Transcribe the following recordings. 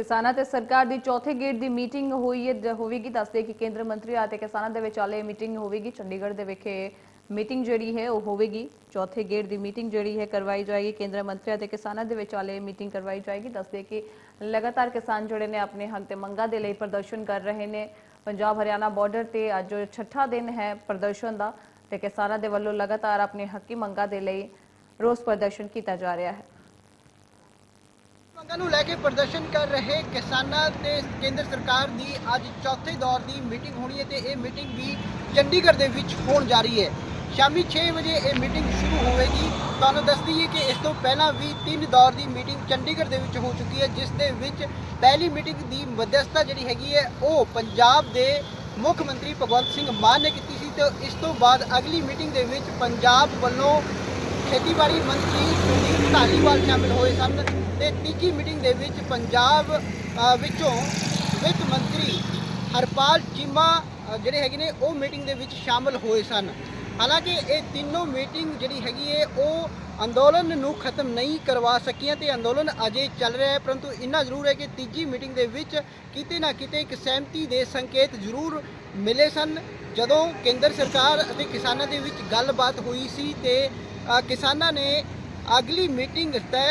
ਕਿਸਾਨਾਂ ਤੇ ਸਰਕਾਰ ਦੀ ਚੌਥੇ ਗੇੜ ਦੀ ਮੀਟਿੰਗ ਹੋਈ ਹੈ ਹੋਵੇਗੀ ਦੱਸਦੇ ਕਿ ਕੇਂਦਰ ਮੰਤਰੀ ਅਤੇ ਕਿਸਾਨਾਂ ਦੇ ਵਿਚਾਲੇ ਮੀਟਿੰਗ ਹੋਵੇਗੀ। ਚੰਡੀਗੜ੍ਹ ਦੇ ਵਿਖੇ ਮੀਟਿੰਗ ਜਿਹੜੀ ਹੈ, ਉਹ ਹੋਵੇਗੀ। ਚੌਥੇ ਗੇੜ ਦੀ ਮੀਟਿੰਗ ਜਿਹੜੀ ਹੈ, ਕਰਵਾਈ ਜਾਏਗੀ। ਕੇਂਦਰ ਮੰਤਰੀ ਅਤੇ ਕਿਸਾਨਾਂ ਦੇ ਵਿਚਾਲੇ ਮੀਟਿੰਗ ਕਰਵਾਈ ਜਾਏਗੀ। ਦੱਸਦੇ ਕਿ ਲਗਾਤਾਰ ਕਿਸਾਨ ਜਿਹੜੇ ਨੇ ਆਪਣੇ ਹੱਕ ਤੇ ਮੰਗਾਂ ਦੇ ਲਈ ਪ੍ਰਦਰਸ਼ਨ ਕਰ ਰਹੇ ਨੇ। ਪੰਜਾਬ ਹਰਿਆਣਾ ਬਾਰਡਰ ਤੇ ਅੱਜ ਛਠਾ ਦਿਨ ਹੈ ਪ੍ਰਦਰਸ਼ਨ ਦਾ ਤੇ ਕਿਸਾਨਾਂ ਦੇ ਵੱਲੋਂ ਲਗਾਤਾਰ ਆਪਣੇ ਹੱਕੀ ਮੰਗਾਂ ਦੇ ਲਈ ਰੋਸ ਪ੍ਰਦਰਸ਼ਨ ਕੀਤਾ ਜਾ ਰਿਹਾ ਹੈ। ਮੰਗਾਂ ਨੂੰ ਲੈ ਕੇ ਪ੍ਰਦਰਸ਼ਨ ਕਰ ਰਹੇ ਕਿਸਾਨਾਂ ਤੇ ਕੇਂਦਰ ਸਰਕਾਰ ਦੀ ਅੱਜ ਚੌਥੇ ਦੌਰ ਦੀ ਮੀਟਿੰਗ ਹੋਣੀ ਹੈ ਤੇ ਇਹ ਮੀਟਿੰਗ ਵੀ ਚੰਡੀਗੜ੍ਹ ਦੇ ਵਿੱਚ ਹੋਣ ਜਾ ਰਹੀ ਹੈ। ਸ਼ਾਮੀ 6 ਵਜੇ ਇਹ ਮੀਟਿੰਗ ਸ਼ੁਰੂ ਹੋਵੇਗੀ। ਤੁਹਾਨੂੰ ਦੱਸ ਦਈਏ ਕਿ ਇਸ ਤੋਂ ਪਹਿਲਾਂ ਵੀ ਤਿੰਨ ਦੌਰ ਦੀ ਮੀਟਿੰਗ ਚੰਡੀਗੜ੍ਹ ਦੇ ਵਿੱਚ ਹੋ ਚੁੱਕੀ ਹੈ, ਜਿਸ ਦੇ ਵਿੱਚ ਪਹਿਲੀ ਮੀਟਿੰਗ ਦੀ ਮੱਧਿਅਸਥਤਾ ਜਿਹੜੀ ਹੈਗੀ ਹੈ, ਉਹ ਪੰਜਾਬ ਦੇ ਮੁੱਖ ਮੰਤਰੀ ਭਗਵੰਤ ਸਿੰਘ ਮਾਨ ਨੇ ਕੀਤੀ ਸੀ ਤੇ ਇਸ ਤੋਂ ਬਾਅਦ ਅਗਲੀ ਮੀਟਿੰਗ ਦੇ ਵਿੱਚ ਪੰਜਾਬ ਵੱਲੋਂ ਖੇਤੀਬਾੜੀ ਮੰਤਰੀ ਸੁਨੀਲ ਧਾਲੀਵਾਲ ਸ਼ਾਮਿਲ ਹੋਏ ਸਨ ਤੇ ਤੀਜੀ ਮੀਟਿੰਗ ਦੇ ਵਿੱਚ ਪੰਜਾਬ ਵਿੱਚੋਂ ਵਿੱਤ ਮੰਤਰੀ ਹਰਪਾਲ ਚੀਮਾ ਜਿਹੜੇ ਹੈਗੇ ਨੇ, ਉਹ ਮੀਟਿੰਗ ਦੇ ਵਿੱਚ ਸ਼ਾਮਿਲ ਹੋਏ ਸਨ। ਹਾਲਾਂਕਿ ਇਹ ਤਿੰਨੋਂ ਮੀਟਿੰਗ ਜਿਹੜੀ ਹੈਗੀ ਹੈ ਉਹ ਅੰਦੋਲਨ ਨੂੰ ਖਤਮ ਨਹੀਂ ਕਰਵਾ ਸਕੀਆਂ ਤੇ ਅੰਦੋਲਨ ਅਜੇ ਚੱਲ ਰਿਹਾ ਹੈ, ਪਰੰਤੂ ਇੰਨਾ ਜ਼ਰੂਰ ਹੈ ਕਿ ਤੀਜੀ ਮੀਟਿੰਗ ਦੇ ਵਿੱਚ ਕਿਤੇ ਨਾ ਕਿਤੇ ਇੱਕ ਸਹਿਮਤੀ ਦੇ ਸੰਕੇਤ ਜ਼ਰੂਰ ਮਿਲੇ ਸਨ। ਜਦੋਂ ਕੇਂਦਰ ਸਰਕਾਰ ਅਤੇ ਕਿਸਾਨਾਂ ਦੇ ਵਿੱਚ ਗੱਲਬਾਤ ਹੋਈ ਸੀ ਤੇ ਕਿਸਾਨਾਂ ਨੇ ਅਗਲੀ ਮੀਟਿੰਗ ਤੈ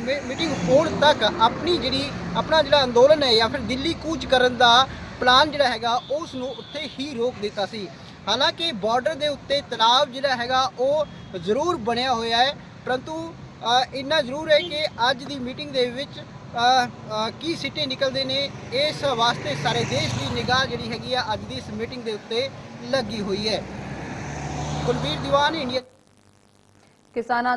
ਮੀ- ਮੀਟਿੰਗ ਹੋਣ ਤੱਕ ਆਪਣੀ ਜਿਹੜੀ, ਆਪਣਾ ਜਿਹੜਾ ਅੰਦੋਲਨ ਹੈ ਜਾਂ ਫਿਰ ਦਿੱਲੀ ਕੂਚ ਕਰਨ ਦਾ ਪਲਾਨ ਜਿਹੜਾ ਹੈਗਾ ਉਸ ਨੂੰ ਉੱਥੇ ਹੀ ਰੋਕ ਦਿੱਤਾ ਸੀ। ਹਾਲਾਂਕਿ ਬਾਰਡਰ ਦੇ ਉੱਤੇ ਤਣਾਅ ਜਿਹੜਾ ਹੈਗਾ, ਉਹ ਜ਼ਰੂਰ ਬਣਿਆ ਹੋਇਆ ਹੈ। ਪਰੰਤੂ ਇੰਨਾ ਜ਼ਰੂਰ ਹੈ ਕਿ ਅੱਜ ਦੀ ਮੀਟਿੰਗ ਦੇ ਵਿੱਚ ਕੀ ਸਿੱਟੇ ਨਿਕਲਦੇ ਨੇ, ਇਸ ਵਾਸਤੇ ਸਾਰੇ ਦੇਸ਼ ਦੀ ਨਿਗਾਹ ਜਿਹੜੀ ਹੈਗੀ ਆ, ਅੱਜ ਦੀ ਇਸ ਮੀਟਿੰਗ ਦੇ ਉੱਤੇ ਲੱਗੀ ਹੋਈ ਹੈ। ਕੁਲਵੀਰ ਦੀਵਾਨ, ਇੰਡੀਆ ਕਿਸਾਨਾਂ